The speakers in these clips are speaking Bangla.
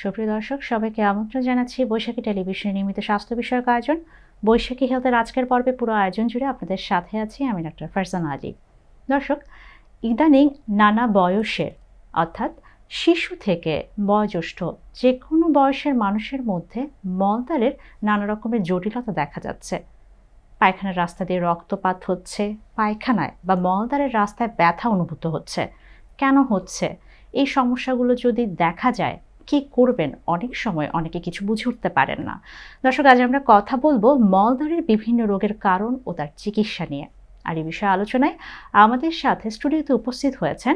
সুপ্রিয় দর্শক, সবাইকে আমন্ত্রণ জানাচ্ছি বৈশাখী টেলিভিশনের নিয়মিত স্বাস্থ্য বিষয়ক আয়োজন। বৈশাখী হেলথের আজকের পর্বে পুরো আয়োজন জুড়ে আপনাদের সাথে আছি আমি ডাক্তার ফারজানা আলী। দর্শক, ইদানিং নানা বয়সের, অর্থাৎ শিশু থেকে বয়োজ্যেষ্ঠ যে কোনো বয়সের মানুষের মধ্যে মলদ্বারের নানা রকমের জটিলতা দেখা যাচ্ছে। পায়খানার রাস্তা দিয়ে রক্তপাত হচ্ছে, পায়খানায় বা মলদ্বারের রাস্তায় ব্যথা অনুভূত হচ্ছে। কেন হচ্ছে? এই সমস্যাগুলো যদি দেখা যায় কি করবেন? অনেক সময় অনেকে কিছু বুঝে উঠতে পারেন না। দর্শক, আজ আমরা কথা বলব মলদ্বারের বিভিন্ন রোগের কারণ ও তার চিকিৎসা নিয়ে। আর এই বিষয়ে আলোচনায় আমাদের সাথে স্টুডিওতে উপস্থিত হয়েছেন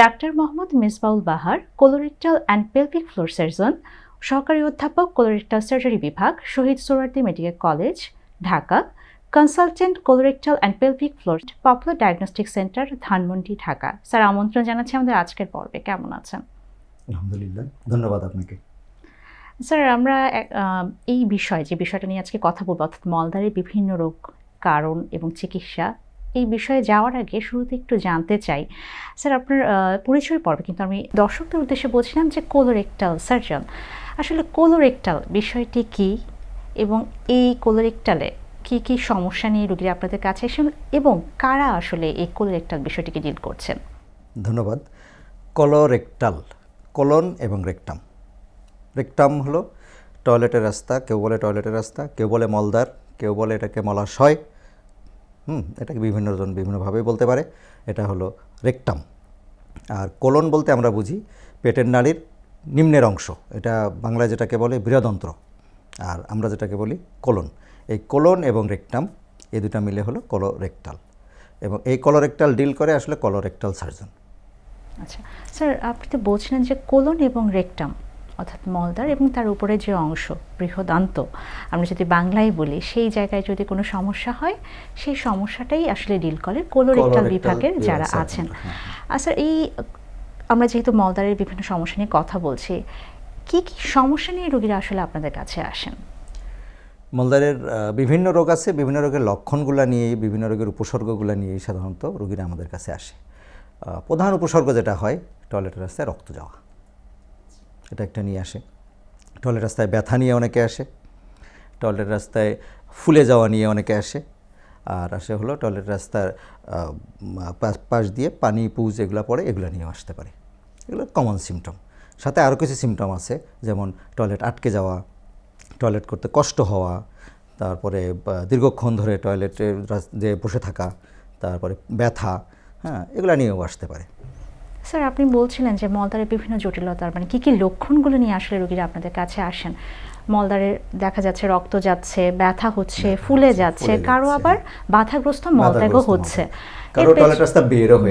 doctor Mohammad Misbaul Bahar colorectal and pelvic floor surgeon সহকারী অধ্যাপক কোলোরেক্টাল সার্জারি বিভাগ, Shahid Sohrawardi medical college, Dhaka consultant colorectal and pelvic floor popular diagnostic centre Dhanmondi, Dhaka. Sir, আমন্ত্রণ জানাচ্ছি আমাদের আজকের পর্বে। কেমন আছেন? আলহামদুলিল্লাহ ধন্যবাদ আপনাকে। স্যার আমরা এই বিষয়ে যে বিষয়টা নিয়ে আজকে কথা বলব অর্থাৎ মলদ্বারের বিভিন্ন রোগ কারণ এবং চিকিৎসা এই বিষয়ে যাওয়ার আগে শুরুতে একটু জানতে চাই। স্যার আপনার পরিচয় পর্বে কিন্তু আমি দর্শকদের উদ্দেশ্যে বলছিলাম যে কোলোরেক্টাল সার্জন আসলে কোলোরেক্টাল বিষয়টি কি এবং এই কোলোরেক্টালে কি কি সমস্যা নিয়ে রোগীরা আপনাদের কাছে এসেন এবং কারা আসলে এই কোলোরেক্টাল বিষয়টিকে ডিল করছেন? ধন্যবাদ। কলোরেক্টাল কলন এবং রেকটাম। রেকটাম হলো টয়লেটের রাস্তা, কেউ বলে টয়লেটের রাস্তা, কেউ বলে মলদার কেউ বলে এটাকে মলাশয়। হুম, এটাকে বিভিন্ন জন বিভিন্নভাবে বলতে পারে। এটা হলো রেকটাম। আর কোলন বলতে আমরা বুঝি পেটের নালীর নিম্নের অংশ। এটা বাংলায় যেটাকে বলে বৃহদন্ত্র। আর আমরা যেটাকে বলি কোলন। এই কোলন এবং রেকটাম, এই দুটা মিলে হলো কলোরেক্টাল। এবং এই কলোরেক্টাল ডিল করে আসলে কলোরেক্টাল সার্জন। আচ্ছা স্যার আপনি তো বলছিলেন যে কোলন এবং রেকটাম অর্থাৎ মলদ্বার এবং তার উপরে যে অংশ বৃহদান্ত আমরা যদি বাংলায় বলি সেই জায়গায় যদি কোনো সমস্যা হয় সেই সমস্যাটাই আসলে ডিল করে কোলোরেক্টাল বিভাগের যারা আছেন। হ্যাঁ, আচ্ছা এই আমরা যেহেতু মলদ্বারের বিভিন্ন সমস্যা নিয়ে কথা বলছি কি কি সমস্যা নিয়ে রোগীরা আসলে আপনাদের কাছে আসেন? মলদারের বিভিন্ন রোগ আছে বিভিন্ন রোগের লক্ষণগুলো নিয়েই বিভিন্ন রোগের উপসর্গগুলো নিয়েই সাধারণত রোগীরা আমাদের কাছে আসে। প্রধান উপসর্গ যেটা হয় টয়লেটের রাস্তায় রক্ত যাওয়া। এটা একটা নিয়ে আসে। টয়লেট রাস্তায় ব্যথা নিয়ে অনেকে আসে। টয়লেট রাস্তায় ফুলে যাওয়া নিয়ে অনেকে আসে। আর আসে হলো টয়লেট রাস্তার পাশ- দিয়ে পানি, পুজ এগুলো পড়ে, এগুলো নিয়েও আসতে পারে। এগুলো কমন সিমটম সাথে আরও কিছু সিমটম আছে, যেমন টয়লেট আটকে যাওয়া টয়লেট করতে কষ্ট হওয়া, তারপরে দীর্ঘক্ষণ ধরে টয়লেটে যে বসে থাকা, তারপরে ব্যথা হ্যাঁ এগুলো নিয়েও আসতে পারে। স্যার আপনি বলছিলেন যে মলদ্বারের বিভিন্ন জটিলতার মানে কি কি লক্ষণগুলো নিয়ে আসলে রোগীরা আপনাদের কাছে আসেন? মলদ্বারে দেখা যাচ্ছে রক্ত যাচ্ছে ব্যথা হচ্ছে ফুলে যাচ্ছে কারও আবার বাধাগ্রস্ত মলত্যাগও হচ্ছে।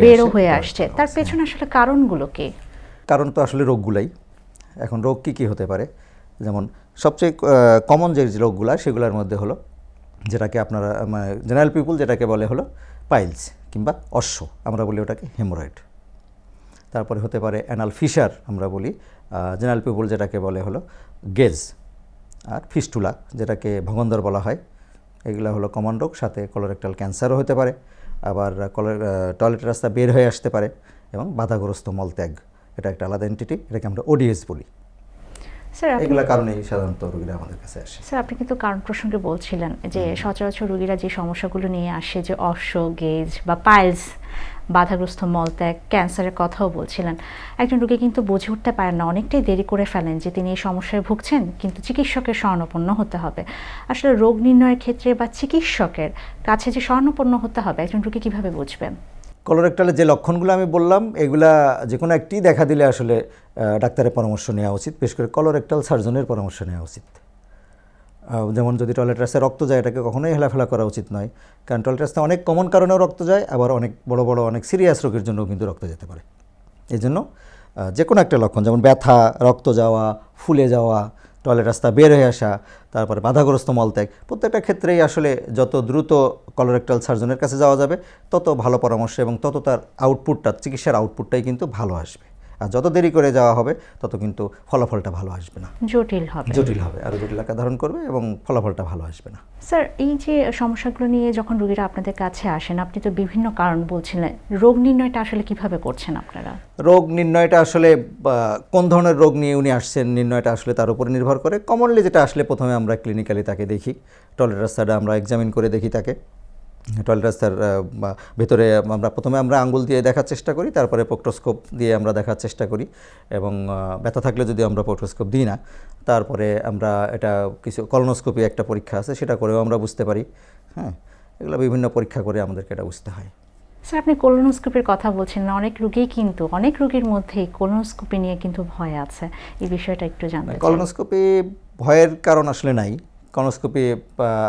বেরো হয়ে আসছে। তার পেছনে আসলে কারণগুলো কি? কারণ তো আসলে রোগগুলাই। এখন রোগ কী কী হতে পারে? যেমন সবচেয়ে কমন যে রোগগুলা সেগুলোর মধ্যে হলো যেটাকে আপনারা জেনারেল পিপুল যেটাকে বলে হলো পাইলস কিংবা অশ্ব, আমরা বলি ওটাকে হেমোরয়েড তারপরে হতে পারে অ্যানাল ফিশার আমরা বলি জেনারেল পিপুল যেটাকে বলে হলো গেজ আর ফিস্টুলা যেটাকে ভগন্দর বলা হয়, এগুলো হলো কমন রোগ, সাথে কলোরেক্টাল ক্যান্সারও হতে পারে, আবার টয়লেট রাস্তা বের হয়ে আসতে পারে, এবং বাধাগ্রস্ত মলত্যাগ, এটা একটা আলাদা এন্টিটি এটাকে আমরা ওডিএস বলি। স্যার এগুলো কারণেই সাধারণত রোগীরা আমাদের কাছে আসে। স্যার আপনি কিন্তু কারণ প্রসঙ্গে বলছিলেন যে সচরাচর রোগীরা যে সমস্যাগুলো নিয়ে আসে যে অশ্ব গেজ বা পাইলস বাধাগ্রস্ত মলত্যাগ ক্যান্সারের কথাও বলছিলেন। একজন রোগী কিন্তু বুঝে উঠতে পারেন না অনেকটাই দেরি করে ফেলেন যে তিনি এই সমস্যায় ভুগছেন কিন্তু চিকিৎসকের স্বর্ণপন্ন হতে হবে। আসলে রোগ নির্ণয়ের ক্ষেত্রে বা চিকিৎসকের কাছে যে স্বর্ণপন্ন হতে হবে একজন রোগী কীভাবে বুঝবেন? কলোরেক্টালের যে লক্ষণগুলো আমি বললাম এগুলা যে কোনো একটি দেখা দিলে আসলে ডাক্তারের পরামর্শ নেওয়া উচিত, বিশেষ করে কলোরেক্টাল সার্জনের পরামর্শ নেওয়া উচিত। যেমন যদি টয়লেট রাস্তায় রক্ত যায়, এটাকে কখনোই হেলাফেলা করা উচিত নয়, কারণ টয়লেট রাস্তায় অনেক কমন কারণেও রক্ত যায়, আবার অনেক বড় বড়, অনেক সিরিয়াস রোগের জন্যও কিন্তু রক্ত যেতে পারে। এই জন্য যে কোনো একটা লক্ষণ, যেমন ব্যথা, রক্ত যাওয়া, ফুলে যাওয়া টয়লেট রাস্তা বের হয়ে আসা, তারপরে বাধাগ্রস্ত মলত্যাগ, প্রত্যেকটা ক্ষেত্রেই আসলে যত দ্রুত কলোরেক্টাল সার্জনের কাছে যাওয়া যাবে, তত ভালো পরামর্শ এবং তত তার আউটপুটটা চিকিৎসার আউটপুটটাই কিন্তু ভালো আসবে। আর যত দেরি করে যাওয়া হবে তত কিন্তু ফলাফলটা ভালো আসবে না। জটিল হবে। জটিল হবে। আরও জটিল আকার ধারণ করবে এবং ফলাফলটা ভালো আসবে না। স্যার এই যে সমস্যাগুলো নিয়ে যখন রোগীরা আপনাদের কাছে আসেন আপনি তো বিভিন্ন কারণ বলছিলেন রোগ নির্ণয়টা আসলে কীভাবে করছেন আপনারা? রোগ নির্ণয়টা আসলে কোন ধরনের রোগ নিয়ে উনি আসছেন নির্ণয়টা আসলে তার উপরে নির্ভর করে। কমনলি যেটা আসলে প্রথমে আমরা ক্লিনিক্যালি তাকে দেখি টয়লেট রাস্তাটা আমরা এক্সামিন করে দেখি তাকে। টয়লেট রাস্তার ভেতরে আমরা প্রথমে আমরা আঙ্গুল দিয়ে দেখার চেষ্টা করি তারপরে পোক্টোস্কোপ দিয়ে আমরা দেখার চেষ্টা করি এবং ব্যথা থাকলে যদি আমরা পোক্টোস্কোপ দিই না তারপরে আমরা এটা কিছু কলনোস্কোপি একটা পরীক্ষা আছে সেটা করেও আমরা বুঝতে পারি। হ্যাঁ এগুলো বিভিন্ন পরীক্ষা করে আমাদেরকে এটা বুঝতে হয়। স্যার আপনি কোলোনোস্কোপির কথা বলছেন না অনেক রোগী কিন্তু অনেক রুগীর মধ্যেই কোলোনোস্কোপি নিয়ে কিন্তু ভয় আছে। এই বিষয়টা একটু জানতে কলনোস্কোপি ভয়ের কারণ আসলে নাই। কলনোস্কোপি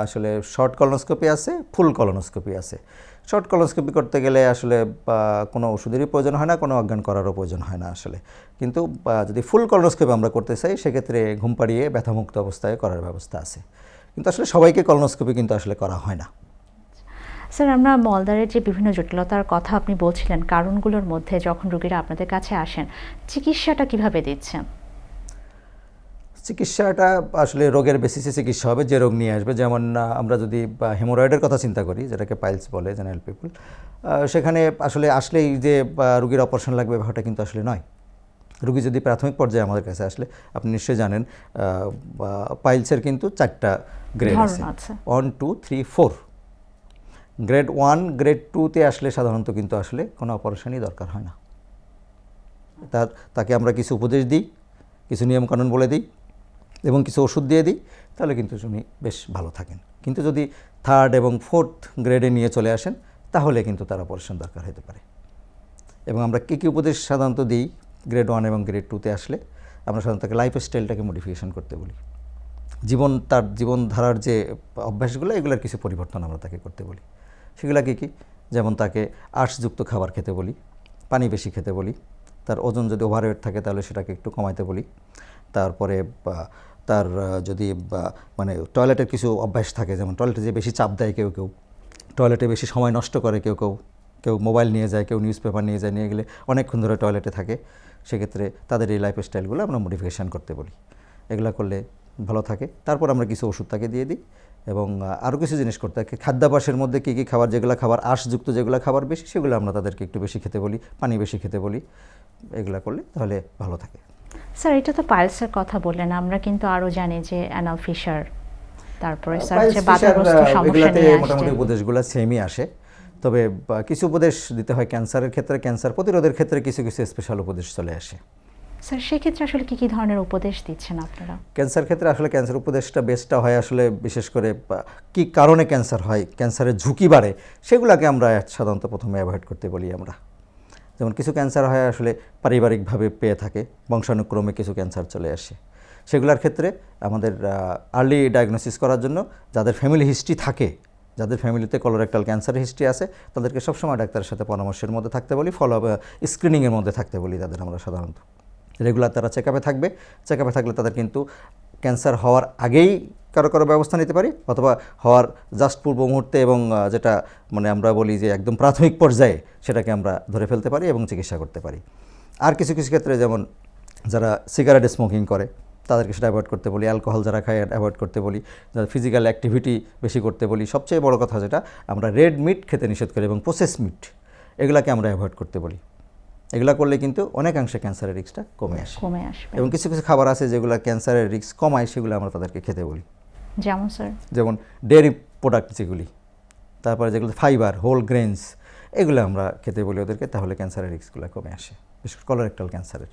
আসলে শর্ট কলনোস্কোপি আছে, ফুল কলনোস্কোপি আছে। শর্ট কলনোস্কোপি করতে গেলে আসলে কোনো ওষুধেরই প্রয়োজন হয় না, কোনো অজ্ঞান করারও প্রয়োজন হয় না আসলে। কিন্তু যদি ফুল কলনোস্কোপি আমরা করতে চাই, সেক্ষেত্রে ঘুম পাড়িয়ে ব্যথামুক্ত অবস্থায় করার ব্যবস্থা আছে। কিন্তু আসলে সবাইকে কলনোস্কোপি কিন্তু আসলে করা হয় না। স্যার, আমরা মলদারের যে বিভিন্ন জটিলতার কথা আপনি বলছিলেন, কারণগুলোর মধ্যে যখন রোগীরা আপনাদের কাছে আসেন, চিকিৎসাটা কীভাবে দিচ্ছেন? চিকিৎসাটা আসলে রোগের বেসিসে চিকিৎসা হবে যে রোগ নিয়ে আসবে। যেমন আমরা যদি হেমোরয়েডের কথা চিন্তা করি যেটাকে পাইলস বলে জেনারেল পিপুল সেখানে আসলে আসলেই যে বা, রোগীর অপারেশন লাগবে ব্যাপারটা কিন্তু আসলে নয়। রুগী যদি প্রাথমিক পর্যায়ে আমাদের কাছে আসলে আপনি নিশ্চয়ই জানেন পাইলসের কিন্তু চারটা গ্রেড আছে। আছে। One two three four grade one grade টুতে আসলে সাধারণত কিন্তু আসলে কোনো অপারেশনই দরকার হয় না। তার তাকে আমরা কিছু উপদেশ দিই কিছু নিয়মকানুন বলে দিই এবং কিছু ওষুধ দিয়ে দিই, তাহলে কিন্তু উনি বেশ ভালো থাকেন। কিন্তু যদি থার্ড এবং ফোর্থ গ্রেডে নিয়ে চলে আসেন, তাহলে কিন্তু তার অপারেশন দরকার হতে পারে। এবং আমরা কী কী উপদেশ সাধারণত দিই গ্রেড ওয়ান এবং গ্রেড টুতে আসলে? আমরা সাধারণত তাকে লাইফ স্টাইলটাকে মডিফিকেশন করতে বলি। জীবন, তার জীবনধারার যে অভ্যাসগুলো, এগুলোর কিছু পরিবর্তন আমরা তাকে করতে বলি। সেগুলো কী কী? যেমন তাকে আঁশযুক্ত খাবার খেতে বলি, পানি বেশি খেতে বলি, তার ওজন যদি ওভারওয়েট থাকে, তাহলে সেটাকে একটু কমাইতে বলি। তারপরে তার যদি মানে টয়লেটের কিছু অভ্যাস থাকে, যেমন টয়লেটে যে বেশি চাপ দেয় কেউ কেউ, টয়লেটে বেশি সময় নষ্ট করে কেউ কেউ কেউ মোবাইল নিয়ে যায়, কেউ নিউজ পেপার নিয়ে যায়, নিয়ে গেলে অনেকক্ষণ ধরে টয়লেটে থাকে, সেক্ষেত্রে তাদের এই লাইফ স্টাইলগুলো আমরা মডিফিকেশান করতে বলি। এগুলো করলে ভালো থাকে। তারপর আমরা কিছু ওষুধ তাকে দিয়ে দিই, এবং আরও কিছু জিনিস করতে থাকে। খাদ্যাভ্যাসের মধ্যে কী কী খাবার, যেগুলো খাবার আঁশযুক্ত, যেগুলো খাবার বেশি, সেগুলো আমরা তাদেরকে একটু বেশি খেতে বলি, পানি বেশি খেতে বলি, এগুলো করলে তাহলে ভালো থাকে। স্যার এটা তো পাইলসের কথা বললেন। আমরা কিন্তু আরও জানি যে অ্যানাল ফিশার তারপরে স্যার যে বাধাগ্রস্ত সমস্যা নিয়ে মোটামুটি উপদেশগুলো সেমই আসে। তবে কিছু উপদেশ দিতে হয় ক্যান্সারের ক্ষেত্রে ক্যান্সার প্রতিরোধের ক্ষেত্রে কিছু কিছু স্পেশাল উপদেশ চলে আসে। স্যার সেক্ষেত্রে আসলে কি কি ধরনের উপদেশ দিচ্ছেন আপনারা? ক্যান্সার ক্ষেত্রে আসলে ক্যান্সার উপদেশটা বেস্টটা হয় আসলে বিশেষ করে কি কারণে ক্যান্সার হয় ক্যান্সারের ঝুঁকি বাড়ে সেগুলোকে আমরা সাধারণত প্রথমে অ্যাভয়েড করতে বলি আমরা। যেমন কিছু ক্যান্সার হয়, আসলে পারিবারিকভাবে পেয়ে থাকে, বংশানুক্রমে কিছু ক্যান্সার চলে আসে। সেগুলোর ক্ষেত্রে আমাদের আর্লি ডায়াগনোসিস করার জন্য যাদের ফ্যামিলি হিস্ট্রি থাকে, যাদের ফ্যামিলিতে কলোরেক্টাল ক্যান্সারের হিস্ট্রি আছে, তাদেরকে সবসময় ডাক্তারের সাথে পরামর্শের মধ্যে থাকতে বলি ফলো স্ক্রিনিংয়ের মধ্যে থাকতে বলি তাদের আমরা সাধারণত। রেগুলার তারা চেক থাকবে চেক থাকলে তাদের কিন্তু ক্যান্সার হওয়ার আগেই কারও কারও ব্যবস্থা নিতে পারি অথবা হওয়ার জাস্ট পূর্ব মুহূর্তে এবং যেটা মানে আমরা বলি যে একদম প্রাথমিক পর্যায়ে সেটাকে আমরা ধরে ফেলতে পারি এবং চিকিৎসা করতে পারি। আর কিছু কিছু ক্ষেত্রে যেমন যারা সিগারেট স্মোকিং করে তাদেরকে সেটা অ্যাভয়েড করতে বলি। অ্যালকোহল যারা খায় অ্যাভয়েড করতে বলি। যারা ফিজিক্যাল অ্যাক্টিভিটি বেশি করতে বলি। সবচেয়ে বড় কথা যেটা আমরা রেড মিট খেতে নিষেধ করি এবং প্রসেস মিট এগুলাকে আমরা অ্যাভয়েড করতে বলি। এগুলো করলে কিন্তু অনেকাংশে ক্যান্সারের রিস্কটা কমে আসে। কমে আসে এবং কিছু কিছু খাবার আছে যেগুলো ক্যান্সারের রিস্ক কমায় সেগুলো আমরা তাদেরকে খেতে বলি। যেমন স্যার। যেমন ডেয়ারি প্রোডাক্ট যেগুলি তারপরে যেগুলো ফাইবার হোল গ্রেনস এগুলো আমরা খেতে বলি ওদেরকে তাহলে ক্যান্সারের রিস্কগুলো কমে আসে বিশেষ করে কলোরেক্টাল ক্যান্সারের।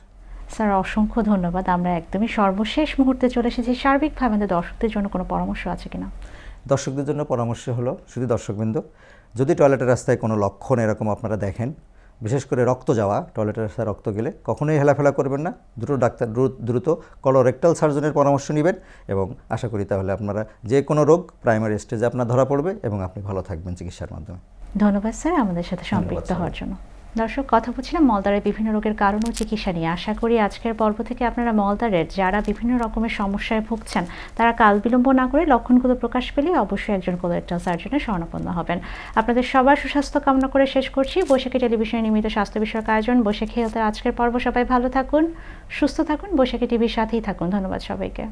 স্যার অসংখ্য ধন্যবাদ। আমরা একদমই সর্বশেষ মুহূর্তে চলে এসেছি। সার্বিকভাবে আমাদের দর্শকদের জন্য কোনো পরামর্শ আছে কিনা? দর্শকদের জন্য পরামর্শ হলো শুধু দর্শকবৃন্দ যদি টয়লেটের রাস্তায় কোনো লক্ষণ এরকম আপনারা দেখেন বিশেষ করে রক্ত যাওয়া টয়লেটের সাথে রক্ত গেলে কখনোই হেলাফেলা করবেন না। দ্রুত ডাক্তার দ্রু- দ্রুত কলোরেক্টাল সার্জনের পরামর্শ নেবেন এবং আশা করি তাহলে আপনারা যে কোনো রোগ প্রাইমারি স্টেজে আপনার ধরা পড়বে এবং আপনি ভালো থাকবেন চিকিৎসার মাধ্যমে। ধন্যবাদ স্যার আমাদের সাথে সম্পৃক্ত হওয়ার জন্য। দর্শক, কথা বলছিলাম মলদারের বিভিন্ন রোগের কারণ ও চিকিৎসা নিয়ে। আশা করি আজকের পর্ব থেকে আপনারা মলদারের যারা বিভিন্ন রকমের সমস্যায় ভুগছেন, তারা কাল বিলম্ব না করে লক্ষণগুলো প্রকাশ পেলে অবশ্যই একজন কোলোরেক্টাল সার্জনের শরণাপন্ন হবেন। আপনাদের সবার সুস্বাস্থ্য কামনা করে শেষ করছি। বৈশাখী টেলিভিশনে নিয়মিত স্বাস্থ্য বিষয়ক আয়োজন, বৈশাখী হেলথের আজকের পর্ব সবাই ভালো থাকুন, সুস্থ থাকুন, বৈশাখী টিভির সাথেই থাকুন। ধন্যবাদ সবাইকে।